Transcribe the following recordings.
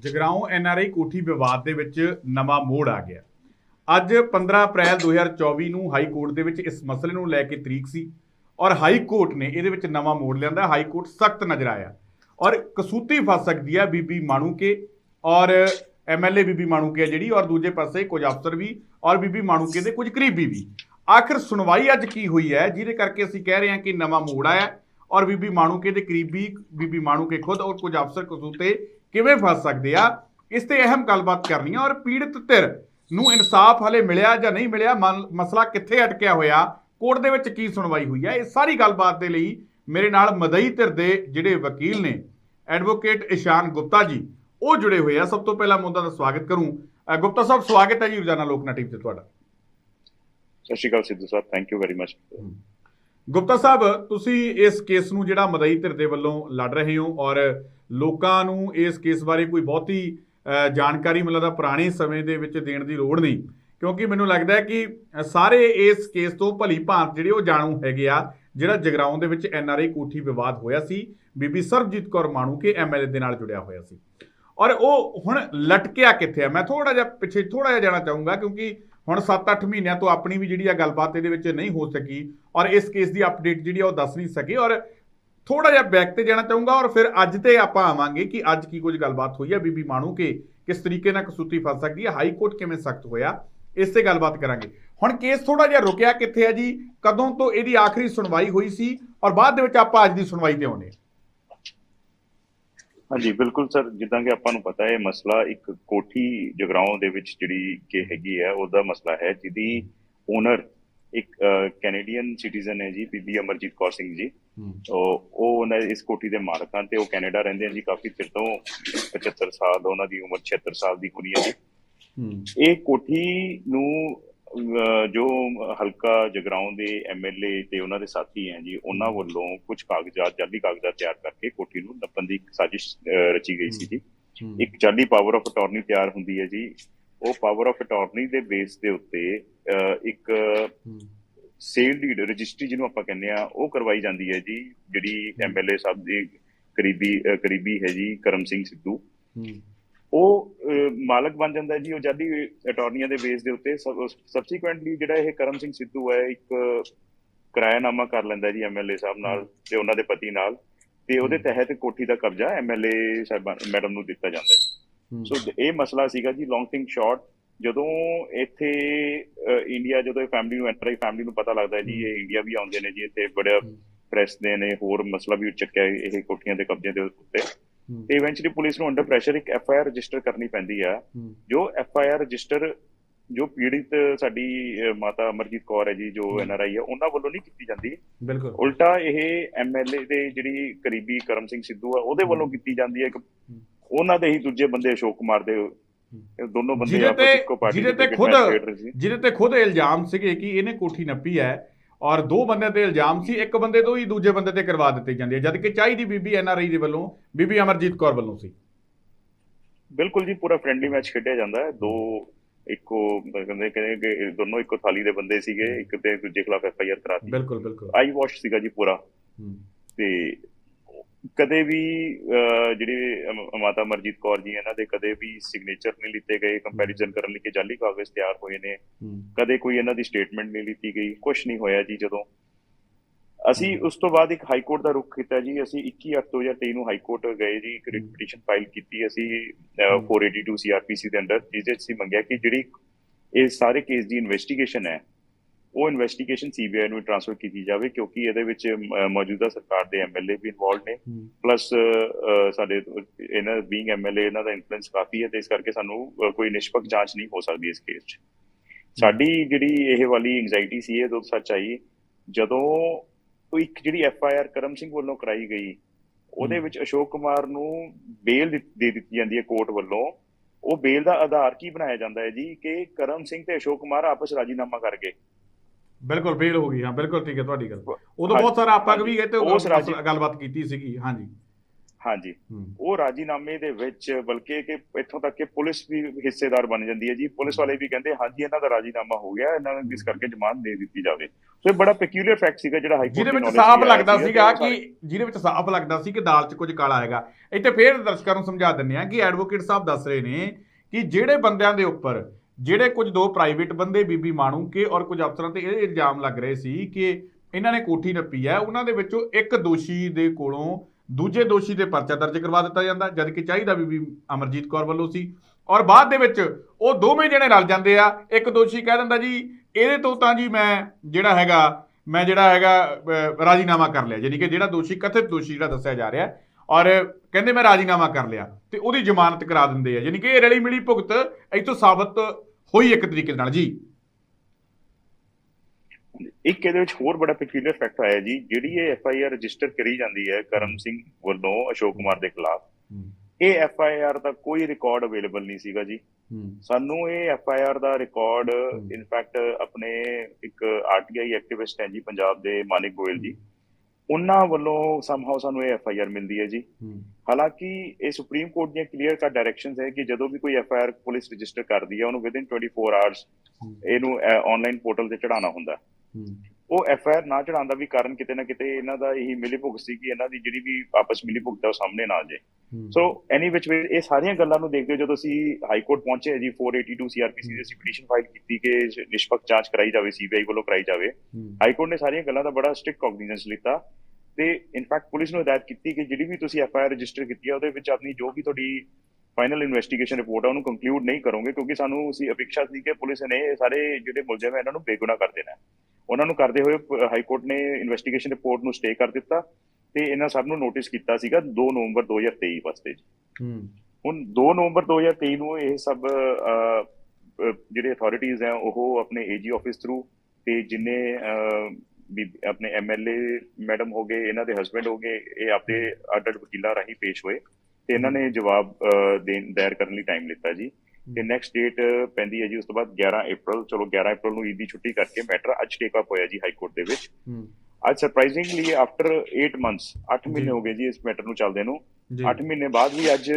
Jagraon NRI ਕੋਠੀ ਵਿਵਾਦ ਦੇ ਵਿੱਚ ਨਵਾਂ ਮੋੜ ਆ ਗਿਆ। ਅੱਜ 15 ਅਪ੍ਰੈਲ 2024 ਨੂੰ ਹਾਈ ਕੋਰਟ ਦੇ ਵਿੱਚ ਇਸ ਮਸਲੇ ਨੂੰ ਲੈ ਕੇ ਤਰੀਕ ਸੀ ਔਰ ਹਾਈ ਕੋਰਟ ਨੇ ਇਹਦੇ ਵਿੱਚ ਨਵਾਂ ਮੋੜ ਲਿਆਂਦਾ। ਹਾਈ ਕੋਰਟ ਸਖਤ ਨਜ਼ਰ ਆਇਆ ਔਰ ਕਸੂਤੀ ਫਸ ਸਕਦੀ ਹੈ ਬੀਬੀ ਮਾਣੂਕੇ ਔਰ ਐਮਐਲਏ ਬੀਬੀ ਮਾਣੂਕੇ ਹੈ ਜਿਹੜੀ ਔਰ ਦੂਜੇ ਪਾਸੇ ਕੁਝ ਅਫਸਰ ਵੀ ਔਰ ਬੀਬੀ ਮਾਣੂਕੇ ਦੇ ਕੁਝ ਕਰੀਬੀ ਵੀ। ਆਖਰ ਸੁਣਵਾਈ ਅੱਜ ਕੀ ਹੋਈ ਹੈ? ਜਿਹਦੇ ਕਰਕੇ ਅਸੀਂ ਕਹਿ ਰਹੇ ਹਾਂ ਕਿ ਨਵਾਂ ਮੋੜ ਆਇਆ ਔਰ ਬੀਬੀ ਮਾਣੂਕੇ ਦੇ ਕਰੀਬੀ ਬੀਬੀ ਮਾਣੂਕੇ ਖੁਦ ਔਰ ਕੁਝ ਅਫਸਰ ਕਸੂਤੇ ਕਿਵੇਂ ਫਸ ਸਕਦੇ ਆ? ਇਸ ਤੇ ਅਹਿਮ ਗੱਲਬਾਤ ਕਰਨੀ ਆ ਔਰ ਪੀੜਤ ਧਿਰ ਨੂੰ ਇਨਸਾਫ ਹਲੇ ਮਿਲਿਆ ਜਾਂ ਨਹੀਂ ਮਿਲਿਆ ਮਸਲਾ ਕਿੱਥੇ ਅਟਕਿਆ ਹੋਇਆ ਕੋਰਟ ਦੇ ਵਿੱਚ ਕੀ ਸੁਣਵਾਈ ਹੋਈ ਹੈ ਇਹ ਸਾਰੀ ਗੱਲਬਾਤ ਦੇ ਲਈ ਮੇਰੇ ਨਾਲ ਮਦਈ ਧਿਰ ਦੇ ਜਿਹੜੇ ਵਕੀਲ ਨੇ ਐਡਵੋਕੇਟ ਇਸ਼ਾਨ ਗੁਪਤਾ ਜੀ ਉਹ ਜੁੜੇ ਹੋਏ ਆ। ਸਭ ਤੋਂ ਪਹਿਲਾਂ ਮੈਂ ਉਹਨਾਂ ਦਾ ਸਵਾਗਤ ਕਰੂੰ। ਗੁਪਤਾ ਸਾਹਿਬ ਸਵਾਗਤ ਹੈ ਜੀ ਰੋਜ਼ਾਨਾ ਲੋਕਨਾ ਟੀਵੀ ਤੇ ਤੁਹਾਡਾ। ਸਤਿ ਸ਼੍ਰੀ ਅਕਾਲ Sidhu sahib thank you very much Gupta sahib ਤੁਸੀਂ ਇਸ ਕੇਸ ਨੂੰ ਜਿਹੜਾ ਮਦਈ ਧਿਰ ਦੇ ਵੱਲੋਂ ਲੜ ਰਹੇ ਹੋ ਔਰ ਲੋਕਾਂ ਨੂੰ ਇਸ ਕੇਸ ਬਾਰੇ ਕੋਈ ਬਹੁਤੀ ਜਾਣਕਾਰੀ ਮੈਨੂੰ ਲੱਗਦਾ ਪੁਰਾਣੇ ਸਮੇਂ ਦੇ ਵਿੱਚ ਦੇਣ ਦੀ ਲੋੜ ਨਹੀਂ। ਕਿਉਂਕਿ ਮੈਨੂੰ ਲੱਗਦਾ ਹੈ ਕਿ ਸਾਰੇ ਇਸ ਕੇਸ ਤੋਂ ਭਲੀ ਭਾਂਤ ਜਿਹੜੇ ਉਹ ਜਾਣੂ ਹੈਗੇ ਆ, ਜਿਹੜਾ ਜਗਰਾਉਂ ਦੇ ਵਿੱਚ ਐਨਆਰਆਈ ਕੋਠੀ ਵਿਵਾਦ ਹੋਇਆ ਸੀ, ਬੀਬੀ ਸਰਬਜੀਤ ਕੌਰ ਮਾਣੂ ਕੇ ਐਮਐਲਏ ਦੇ ਨਾਲ ਜੁੜਿਆ ਹੋਇਆ ਸੀ। ਔਰ ਉਹ ਹੁਣ ਲਟਕਿਆ ਕਿੱਥੇ ਆ? ਮੈਂ ਥੋੜਾ ਜਿਹਾ ਪਿੱਛੇ ਥੋੜਾ ਜਿਹਾ ਜਾਣਾ ਚਾਹੂੰਗਾ, ਕਿਉਂਕਿ ਹੁਣ 7-8 ਮਹੀਨਿਆਂ ਤੋਂ ਆਪਣੀ ਵੀ ਜਿਹੜੀ ਆ ਗੱਲਬਾਤ ਇਹਦੇ ਵਿੱਚ ਨਹੀਂ ਹੋ ਸਕੀ, ਔਰ ਇਸ ਕੇਸ ਦੀ ਅਪਡੇਟ ਜਿਹੜੀ ਆ ਉਹ ਦੱਸ ਨਹੀਂ ਸਕੇ, ਔਰ ਥੋੜਾ ਜਿਹਾ ਬੈਕ ਤੇ ਜਾਣਾ ਚਾਹੂੰਗਾ ਔਰ ਫਿਰ ਅੱਜ ਤੇ ਆਪਾਂ ਆਵਾਂਗੇ ਕਿ ਅੱਜ ਕੀ ਕੁਝ ਗੱਲਬਾਤ ਹੋਈ ਹੈ ਬੀਬੀ ਮਾਣੂ ਕੇ ਕਿਸ ਤਰੀਕੇ ਨਾਲ ਕਸੂਤੀ ਫਸ ਸਕਦੀ ਹੈ ਹਾਈ ਕੋਰਟ ਕਿਵੇਂ ਸਖਤ ਹੋਇਆ, ਇਸ ਤੇ ਗੱਲਬਾਤ ਕਰਾਂਗੇ। ਹੁਣ ਕੇਸ ਥੋੜਾ ਜਿਹਾ ਰੁਕਿਆ ਕਿੱਥੇ ਹੈ ਜੀ, ਕਦੋਂ ਤੋਂ ਇਹਦੀ ਆਖਰੀ ਸੁਣਵਾਈ ਹੋਈ ਸੀ ਔਰ ਬਾਅਦ ਦੇ ਵਿੱਚ ਆਪਾਂ ਅੱਜ ਦੀ ਸੁਣਵਾਈ ਤੇ ਆਉਂਦੇ ਹਾਂ। ਹਾਂਜੀ, ਬਿਲਕੁਲ ਸਰ, ਜਿੱਦਾਂ ਕਿ ਆਪਾਂ ਨੂੰ ਪਤਾ ਹੈ ਇਹ ਮਸਲਾ ਇੱਕ ਕੋਠੀ ਜਗਰਾਉਂ ਦੇ ਵਿੱਚ ਜਿਹੜੀ ਕਿ ਹੈਗੀ ਹੈ, ਉਹਦਾ ਮਸਲਾ ਹੈ, ਜਿਹਦੀ ਓਨਰ ਇੱਕ ਕੈਨੇਡੀਅਨ ਸਿਟੀਜ਼ਨ ਹੈ ਜੀ ਬੀਬੀ ਅਮਰਜੀਤ ਕੌਰ ਸਿੰਘ ਜੀ। ਉਹ ਉਹ ਉਹਨਾਂ ਇਸ ਕੋਠੀ ਦੇ ਮਾਲਕ ਹਨ ਤੇ ਉਹ ਕੈਨੇਡਾ ਰਹਿੰਦੇ ਹਨ ਜੀ ਕਾਫੀ ਚਿਰ ਤੋਂ 75 ਸਾਲ ਉਹਨਾਂ ਦੀ ਉਮਰ 76 ਸਾਲ ਦੀ ਕੁੜੀ ਹੈ ਜੀ। ਇਹ ਕੋਠੀ ਨੂੰ ਜੋ ਹਲਕਾ ਜਗਰਾਉਂ ਦੇ ਐਮਐਲਏ ਤੇ ਉਹਨਾਂ ਦੇ ਸਾਥੀ ਹੈ ਜੀ ਉਹਨਾਂ ਵੱਲੋਂ ਕੁਝ ਕਾਗਜ਼ਾਤ ਜਾਲੀ ਕਾਗਜ਼ਾਤ ਤਿਆਰ ਕਰਕੇ ਕੋਠੀ ਨੂੰ ਨੱਪਣ ਦੀ ਸਾਜ਼ਿਸ਼ ਰਚੀ ਗਈ ਸੀ ਜੀ। ਇੱਕ ਜਾਲੀ ਪਾਵਰ ਆਫ ਅਟਾਰਨੀ ਤਿਆਰ ਹੁੰਦੀ ਹੈ ਜੀ। ਉਹ ਪਾਵਰ ਆਫ ਅਟਾਰਨੀ ਦੇ ਬੇਸ ਦੇ ਉੱਤੇ ਇੱਕ ਸੇਲ ਡੀਡ ਰਜਿਸਟਰੀ ਜਿਹਨੂੰ ਆਪਾਂ ਕਹਿੰਦੇ ਆ ਉਹ ਕਰਵਾਈ ਜਾਂਦੀ ਹੈ ਜੀ ਜਿਹੜੀ ਐਮਐਲਏ ਸਾਹਿਬ ਦੀ ਕਰੀਬੀ ਕਰੀਬੀ ਹੈ ਜੀ ਕਰਮ ਸਿੰਘ ਸਿੱਧੂ। ਉਹ ਮਾਲਕ ਬਣ ਜਾਂਦਾ ਜੀ ਉਹ ਜਾਲੀ ਅਟਾਰਨੀਆਂ ਦੇ ਬੇਸ ਦੇ ਉੱਤੇ ਸਬਸੀਕੁਐਂਟਲੀ ਜਿਹੜਾ ਇਹ ਕਰਮ ਸਿੰਘ ਸਿੱਧੂ ਹੈ ਇੱਕ ਕਿਰਾਇਆਨਾਮਾ ਕਰ ਲੈਂਦਾ ਜੀ ਐਮਐਲਏ ਸਾਹਿਬ ਨਾਲ ਤੇ ਉਹਨਾਂ ਦੇ ਪਤੀ ਨਾਲ ਤੇ ਉਹਦੇ ਤਹਿਤ ਕੋਠੀ ਦਾ ਕਬਜ਼ਾ ਐਮਐਲਏ ਸਾਹਿਬਾਨ ਮੈਡਮ ਨੂੰ ਦਿੱਤਾ ਜਾਂਦਾ ਸੋ ਇਹ ਮਸਲਾ ਸੀਗਾ ਜੀ ਲੌਂਗ ਥਿੰਗ ਸ਼ਾਰਟ ਜਦੋਂ ਇੱਥੇ ਇੰਡੀਆ ਜਦੋਂ ਇਹ ਫੈਮਿਲੀ ਨੂੰ ਐਂਟਰ ਆਈ ਫੈਮਿਲੀ ਨੂੰ ਪਤਾ ਲੱਗਦਾ ਹੈ। ਜੀ ਇਹ ਇੰਡੀਆ ਵੀ ਆਉਂਦੇ ਨੇ ਜੀ ਇੱਥੇ ਬੜਾ ਪ੍ਰੈਸ ਦੇ ਨੇ ਹੋਰ ਮਸਲਾ ਵੀ ਚੱਕਿਆ ਇਹ ਕੋਠੀਆਂ ਦੇ ਕਬਜ਼ੇ ਦੇ ਉੱਤੇ। ਤੇ ਇਵੈਂਚੁਅਲੀ ਪੁਲਿਸ ਨੂੰ ਅੰਡਰ ਪ੍ਰੈਸ਼ਰ ਇੱਕ ਐਫ ਆਈ ਆਰ ਰਜਿਸਟਰ ਕਰਨੀ ਪੈਂਦੀ ਆ। ਜੋ ਐਫ ਆਈ ਆਰ ਰਜਿਸਟਰ ਜੋ ਪੀੜਿਤ ਸਾਡੀ ਮਾਤਾ ਅਮਰਜੀਤ ਕੌਰ ਹੈ ਜੀ ਜੋ ਐਨ ਆਰ ਆਈ ਹੈ ਉਹਨਾਂ ਵੱਲੋਂ ਨਹੀਂ ਕੀਤੀ ਜਾਂਦੀ। ਬਿਲਕੁਲ। ਉਲਟਾ ਇਹ ਐਮਐਲਏ ਦੇ ਜਿਹੜੀ ਕਰੀਬੀ ਕਰਮ ਸਿੰਘ ਸਿੱਧੂ ਆ ਉਹਦੇ ਵੱਲੋਂ ਕੀਤੀ ਜਾਂਦੀ ਹੈ। ਕਿ ਉਹਨਾਂ ਦੇ ਹੀ ਦੂਜੇ ਬੰਦੇ ਅਸ਼ੋਕ ਕੁਮਾਰ ਦੇ ਦੋਨੋਂ ਬੰਦੇ ਆਪਸ ਇੱਕੋ ਪਾਰਟੀ ਜਿਹਦੇ ਤੇ ਖੁਦ ਜਿਹਦੇ ਤੇ ਖੁਦ ਇਲਜ਼ਾਮ ਸੀਗੇ ਕਿ ਇਹਨੇ ਕੋਠੀ ਨੱਪੀ ਹੈ ਔਰ ਦੋ ਬੰਦਿਆਂ ਤੇ ਇਲਜ਼ਾਮ ਸੀ ਇੱਕ ਬੰਦੇ ਤੋਂ ਹੀ ਦੂਜੇ ਬੰਦੇ ਤੇ ਕਰਵਾ ਦਿੱਤੀ ਜਾਂਦੀ ਹੈ ਜਦ ਕਿ ਚਾਹੀਦੀ ਬੀਬੀ ਐਨਆਰਆਈ ਦੇ ਵੱਲੋਂ ਬੀਬੀ ਅਮਰਜੀਤ ਕੌਰ ਵੱਲੋਂ ਸੀ। ਬਿਲਕੁਲ ਜੀ ਪੂਰਾ ਫ੍ਰੈਂਡਲੀ ਮੈਚ ਖੇਡਿਆ ਜਾਂਦਾ ਹੈ। ਦੋ ਇੱਕੋ ਕਹਿੰਦੇ ਕਹਿੰਦੇ ਕਿ ਦੋਨੋਂ ਇੱਕੋ ਥਾਲੀ ਦੇ ਬੰਦੇ ਸੀਗੇ ਇੱਕ ਤੇ ਦੂਜੇ ਖਿਲਾਫ ਐਫ ਆਈ ਆਰ ਕਰਾਤੀ। ਬਿਲਕੁਲ ਬਿਲਕੁਲ। ਆਈ ਵਾਸ਼ ਸੀਗਾ ਜੀ ਪੂਰਾ। ਤੇ ਕਦੇ ਵੀ ਜਿਹੜੇ ਮਾਤਾ ਅਮਰਜੀਤ ਕੌਰ ਜੀ ਇਹਨਾਂ ਦੇ ਕਦੇ ਵੀ ਸਿਗਨੇਚਰ ਨਹੀਂ ਲਿੱਤੇ ਗਏ ਕੰਪੈਰੀਜ਼ਨ ਕਰਨ ਲਈ ਕਿ ਜਾਲੀ ਕਾਗਜ਼ ਤਿਆਰ ਹੋਏ ਨੇ। ਕਦੇ ਕੋਈ ਇਹਨਾਂ ਦੀ ਸਟੇਟਮੈਂਟ ਨਹੀਂ ਲਿੱਤੀ ਗਈ ਕੁਝ ਨਹੀਂ ਹੋਇਆ ਜੀ ਜਦੋਂ। ਅਸੀਂ ਉਸ ਤੋਂ ਬਾਅਦ ਇੱਕ ਹਾਈ ਕੋਰਟ ਦਾ ਰੁਖ ਕੀਤਾ ਜੀ ਅਸੀਂ 21 ਅੱਠ 2023 ਨੂੰ ਹਾਈ ਕੋਰਟ ਗਏ ਜੀ ਇੱਕ ਰਿਟ ਪਟੀਸ਼ਨ ਫਾਈਲ ਕੀਤੀ ਅਸੀਂ ਅਹ, 482 ਸੀਆਰਪੀਸੀ ਦੇ ਅੰਡਰ ਜਿਹਦੇ 'ਚ ਅਸੀਂ ਮੰਗਿਆ ਕਿ ਜਿਹੜੀ ਇਹ ਸਾਰੇ ਕੇਸ ਦੀ ਇਨਵੈਸਟੀਗੇਸ਼ਨ ਹੈ ਉਹ ਇਨਵੈਸਟੀਗੇਸ਼ਨ ਸੀਬੀਆਈ ਨੂੰ ਟ੍ਰਾਂਸਫਰ ਕੀਤੀ ਜਾਵੇ ਕਿਉਂਕਿ ਇਹਦੇ ਵਿੱਚ ਮੌਜੂਦਾ ਸਰਕਾਰ ਦੇ ਐਮਐਲਏ ਵੀ ਇਨਵੋਲਡ ਨੇ। ਪਲੱਸ ਸਾਡੇ ਇਹਨਾਂ ਬੀਇੰਗ ਐਮਐਲਏ ਇਹਨਾਂ ਦਾ ਇਨਫਲੂਐਂਸ ਕਾਫੀ ਹੈ ਤੇ ਇਸ ਕਰਕੇ ਸਾਨੂੰ ਕੋਈ ਨਿਸ਼ਪਕ ਜਾਂਚ ਨਹੀਂ ਹੋ ਸਕਦੀ ਇਸ ਕੇਸ 'ਚ। ਸਾਡੀ ਜਿਹੜੀ ਇਹ ਵਾਲੀ ਐਂਜ਼ਾਈਟੀ ਸੀ ਇਹ ਤੋਂ ਸੱਚ ਆਈ। ਜਦੋਂ ਉਹ ਇੱਕ ਜਿਹੜੀ F I R Karam Singh ਵੱਲੋਂ ਕਰਾਈ ਗਈ ਉਹਦੇ ਵਿੱਚ ਅਸ਼ੋਕ ਕੁਮਾਰ ਨੂੰ ਬੇਲ ਦੇ ਦਿੱਤੀ ਜਾਂਦੀ ਹੈ ਕੋਰਟ ਵੱਲੋਂ। ਉਹ ਬੇਲ ਦਾ ਆਧਾਰ ਕੀ ਬਣਾਇਆ ਜਾਂਦਾ ਹੈ ਜੀ? ਕਿ ਕਰਮ ਸਿੰਘ ਤੇ ਅਸ਼ੋਕ ਕੁਮਾਰ ਆਪਸ ਰਾਜੀਨਾਮਾ ਕਰ ਗਏ ਬਿਲਕੁਲ ਫੇਲ ਹੋ ਗਈ ਹਾਂ ਬਿਲਕੁਲ ਠੀਕ ਹੈ ਤੁਹਾਡੀ ਗੱਲ। ਉਦੋਂ ਬਹੁਤ ਸਾਰਾ ਆਪਾਂ ਵੀ ਗਏ ਤੇ ਗੱਲਬਾਤ ਕੀਤੀ ਸੀਗੀ ਹਾਂਜੀ। ਹਾਂਜੀ। ਉਹ ਰਾਜੀਨਾਮੇ ਦੇ ਵਿੱਚ ਬਲਕਿ ਕਿ ਇੱਥੋਂ ਤੱਕ ਕਿ ਪੁਲਿਸ ਵੀ ਹਿੱਸੇਦਾਰ ਬਣ ਜਾਂਦੀ ਹੈ ਜੀ। ਪੁਲਿਸ ਵਾਲੇ ਵੀ ਕਹਿੰਦੇ ਹਾਂਜੀ ਇਹਨਾਂ ਦਾ ਰਾਜੀਨਾਮਾ ਹੋ ਗਿਆ ਇਹਨਾਂ ਨੂੰ ਇਸ ਕਰਕੇ ਜ਼ਮਾਨਤ ਦੇ ਦਿੱਤੀ ਜਾਵੇ। ਸੋ ਇਹ ਬੜਾ ਪੈਕਿਊਲਰ ਫੈਕਟ ਸੀਗਾ ਜਿਹੜਾ ਹਾਈ ਕੋਰਟ ਜਿਹਦੇ ਵਿੱਚ ਸਾਫ਼ ਲੱਗਦਾ ਸੀਗਾ ਕਿ ਜਿਹਦੇ ਵਿੱਚ ਸਾਫ਼ ਲੱਗਦਾ ਸੀ ਕਿ ਦਾਲ 'ਚ ਕੁਝ ਕਾਲਾ ਹੈਗਾ। ਇੱਥੇ ਫੇਰ ਦਰਸ਼ਕਾਂ ਨੂੰ ਸਮਝਾ ਦਿੰਦੇ ਆ ਕਿ ਐਡਵੋਕੇਟ ਸਾਹਿਬ ਦੱਸ ਰਹੇ ਨੇ ਕਿ ਜਿਹੜੇ ਬੰਦਿਆਂ ਦੇ ਉੱਪਰ ਜਿਹੜੇ ਕੁਝ ਦੋ ਪ੍ਰਾਈਵੇਟ ਬੰਦੇ ਬੀਬੀ ਮਾਣੂ ਕੇ ਔਰ ਕੁਝ ਅਫਸਰਾਂ ਤੇ ਇਹ ਇਲਜ਼ਾਮ ਲੱਗ ਰਹੇ ਸੀ ਕਿ ਇਹਨਾਂ ਨੇ ਕੋਠੀ ਨੱਪੀ ਹੈ, ਉਹਨਾਂ ਦੇ ਵਿੱਚੋਂ ਇੱਕ ਦੋਸ਼ੀ ਦੇ ਕੋਲੋਂ ਦੂਜੇ ਦੋਸ਼ੀ ਤੇ ਪਰਚਾ ਦਰਜ ਕਰਵਾ ਦਿੱਤਾ ਜਾਂਦਾ, ਜਦ ਕਿ ਚਾਹੀਦਾ ਬੀਬੀ ਅਮਰਜੀਤ ਕੌਰ ਵੱਲੋਂ ਸੀ। ਔਰ ਬਾਅਦ ਦੇ ਵਿੱਚ ਉਹ ਦੋਵੇਂ ਜਣੇ ਰਲ ਜਾਂਦੇ ਆ, ਇੱਕ ਦੋਸ਼ੀ ਕਹਿ ਦਿੰਦਾ ਜੀ, ਇਹਦੇ ਤੋਂ ਤਾਂ ਜੀ ਮੈਂ ਜਿਹੜਾ ਹੈਗਾ, ਮੈਂ ਜਿਹੜਾ ਹੈਗਾ ਰਾਜੀਨਾਮਾ ਕਰ ਲਿਆ। ਯਾਨੀ ਕਿ ਜਿਹੜਾ ਦੋਸ਼ੀ ਕਥਿਤ ਦੋਸ਼ੀ ਜਿਹੜਾ ਦੱਸਿਆ ਜਾ ਰਿਹਾ ਔਰ ਕਹਿੰਦੇ ਮੈਂ ਰਾਜੀਨਾਮਾ ਕਰ ਲਿਆ ਤੇ ਉਹਦੀ ਜ਼ਮਾਨਤ ਕਰਾ ਦਿੰਦੇ ਆ। ਯਾਨੀ ਕਿ ਇਹ ਰਲੀ ਮਿਲੀ ਭੁਗਤ ਇੱਥੋਂ ਸਾਬਤ ਹੋਈ ਇੱਕ ਤਰੀਕੇ ਨਾਲ। ਜੀ। ਇੱਕ ਇਹਦੇ ਵਿੱਚ ਹੋਰ ਬੜਾ ਪੈਕਿਊਲਰ ਫੈਕਟ ਆਇਆ ਜੀ ਜਿਹੜੀ ਇਹ ਐਫ ਆਈ ਆਰ ਰਜਿਸਟਰ ਕਰੀ ਜਾਂਦੀ ਹੈ ਕਰਮ ਸਿੰਘ ਵੱਲੋਂ ਅਸ਼ੋਕ ਕੁਮਾਰ ਦੇ ਖਿਲਾਫ। ਇਹ ਐਫ ਆਈ ਆਰ ਦਾ ਕੋਈ ਰਿਕਾਰਡ ਅਵੇਲੇਬਲ ਨਹੀਂ ਸੀਗਾ ਜੀ। ਸਾਨੂੰ ਇਹ ਐਫ ਆਈ ਆਰ ਦਾ ਰਿਕਾਰਡ ਇਨਫੈਕਟ ਆਪਣੇ ਇੱਕ ਆਰਟੀਆਈ ਐਕਟਿਵਿਸਟ ਹੈ ਜੀ ਪੰਜਾਬ ਦੇ ਮਾਨਿਕ ਗੋਇਲ ਜੀ। ਉਹਨਾਂ ਵੱਲੋਂ ਸਮਹਾਉ ਸਾਨੂੰ ਇਹ ਐਫ ਆਈ ਆਰ ਮਿਲਦੀ ਹੈ ਜੀ। ਹਾਲਾਂਕਿ ਇਹ ਸੁਪਰੀਮ ਕੋਰਟ ਦੀਆਂ ਕਲੀਅਰ ਕੱਟ ਡਾਇਰੈਕਸ਼ਨਸ ਹੈ ਕਿ ਜਦੋਂ ਵੀ ਕੋਈ F I R police register ਕਰਦੀ ਹੈ ਉਹਨੂੰ ਵਿਦਿਨ 24 ਆਵਰਸ ਇਹਨੂੰ ਆਨਲਾਈਨ ਪੋਰਟਲ ਤੇ ਚੜਾਉਣਾ ਹੁੰਦਾ। ਉਹ ਐਫ ਆਈ ਆਰ ਨਾ ਚੜਾਉਣ ਦਾ ਵੀ ਕਾਰਨ ਕਿਤੇ ਨਾ ਕਿਤੇ ਇਹਨਾਂ ਦਾ ਇਹੀ ਮਿਲੀ ਭੁਗਤ ਸੀ ਕਿ ਇਹਨਾਂ ਦੀ ਜਿਹੜੀ ਵੀ ਆਪਸ ਮਿਲੀ ਭੁਗਤ ਹੈ ਉਹ ਸਾਹਮਣੇ ਨਾ ਆ ਜਾਏ। ਸੋ ਐਨੀ ਵਿਚ ਵੇ ਇਹ ਸਾਰੀਆਂ ਗੱਲਾਂ ਨੂੰ ਦੇਖਦੇ ਜਦੋਂ ਅਸੀਂ ਹਾਈ ਕੋਰਟ ਪਹੁੰਚੇ ਜੀ 482 ਸੀਆਰਪੀਸੀ ਦੀ ਅਸੀਂ ਪਟੀਸ਼ਨ ਫਾਈਲ ਕੀਤੀ ਕਿ ਨਿਸ਼ਪਕ ਜਾਂਚ ਕਰਾਈ ਜਾਵੇ ਸੀਬੀਆਈ ਵੱਲੋਂ ਕਰਾਈ ਜਾਵੇ। ਹਾਈ ਕੋਰਟ ਨੇ ਸਾਰੀਆਂ ਗੱਲਾਂ ਦਾ ਬੜਾ ਸਟ੍ਰਿਕਟ ਕੌਗਨੀਜ਼ੈਂਸ ਲਿੱਤਾ ਤੇ ਇਨਫੈਕਟ ਪੁਲਿਸ ਨੂੰ ਹਦਾਇਤ ਕੀਤੀ ਕਿ ਜਿਹੜੀ ਵੀ ਤੁਸੀਂ ਐਫ ਆਈ ਆਰ ਰਜਿਸਟਰ ਕੀਤੀ ਹੈ ਉਹਦੇ ਵਿੱਚ ਆਪਣੀ ਜੋ ਵੀ ਤੁਹਾਡੀ ਫਾਈਨਲ ਇਨਵੈਸਟੀਗੇਸ਼ਨ ਰਿਪੋਰਟ ਹੈ ਉਹਨੂੰ ਕੰਕਲੂਡ ਨਹੀਂ ਕਰੋਗੇ ਕਿਉਂਕਿ ਸਾਨੂੰ ਅਸੀਂ ਅਪੇਕਸ਼ਾ ਸੀ ਕਿ ਪੁਲਿਸ ਨੇ ਇਹ ਸਾਰੇ ਜਿਹੜੇ ਮੁਲਜ਼ਮ ਹੈ ਇਹਨਾਂ ਨੂੰ ਬੇਗੁਨਾਹ ਕਰ ਦੇਣਾ। ਉਹਨਾਂ ਨੂੰ ਕਰਦੇ ਹੋਏ ਹਾਈ ਕੋਰਟ ਨੇ ਇਨਵੈਸਟੀਗੇਸ਼ਨ ਰਿਪੋਰਟ ਨੂੰ ਸਟੇ ਕਰ ਦਿੱਤਾ ਤੇ ਇਹਨਾਂ ਸਭ ਨੂੰ ਨੋਟਿਸ ਕੀਤਾ ਸੀਗਾ 2 ਨਵੰਬਰ 2023 ਵਾਸਤੇ ਜੀ। ਹੁਣ 2 ਨਵੰਬਰ 2023 ਨੂੰ ਇਹ ਸਭ ਜਿਹੜੇ ਅਥਾਰਟੀਆਂ ਹੈ ਉਹ ਆਪਣੇ ਏਜੀ ਆਫਿਸ ਥਰੂ ਤੇ ਜਿੰਨੇ ਵੀ ਆਪਣੇ ਐਮਐਲਏ ਮੈਡਮ ਹੋ ਗਏ ਇਹਨਾਂ ਦੇ ਹਸਬੰਡ ਹੋ ਗਏ ਇਹ ਆਪਦੇ ਅੱਡ ਅੱਡ ਵਕੀਲਾਂ ਰਾਹੀਂ ਪੇਸ਼ ਹੋਏ ਤੇ ਇਹਨਾਂ ਨੇ ਜਵਾਬ ਦੇਣ ਦਾਇਰ ਕਰਨ ਲਈ ਟਾਈਮ ਲਿੱਤਾ ਜੀ। ਤੇ ਨੈਕਸਟ ਡੇਟ ਪੈਂਦੀ ਹੈ ਜੀ ਉਸ ਤੋਂ ਬਾਅਦ 11 ਅਪ੍ਰੈਲ ਚਲੋ 11 ਅਪ੍ਰੈਲ ਨੂੰ ਈਦ ਛੁੱਟੀ ਕਰਕੇ ਮੈਟਰ ਅੱਜ ਟੇਕ ਅਪ ਹੋਇਆ ਜੀ ਹਾਈ ਕੋਰਟ ਦੇ ਵਿੱਚ। ਅੱਜ ਸਰਪ੍ਰਾਈਜ਼ਿੰਗਲੀ ਆਫਟਰ 8 ਮੰਥਸ 8 ਮਹੀਨੇ ਹੋ ਗਏ ਜੀ ਇਸ ਮੈਟਰ ਨੂੰ ਚੱਲਦੇ ਨੂੰ। ਜੀ। 8 ਮਹੀਨੇ ਬਾਅਦ ਵੀ ਅੱਜ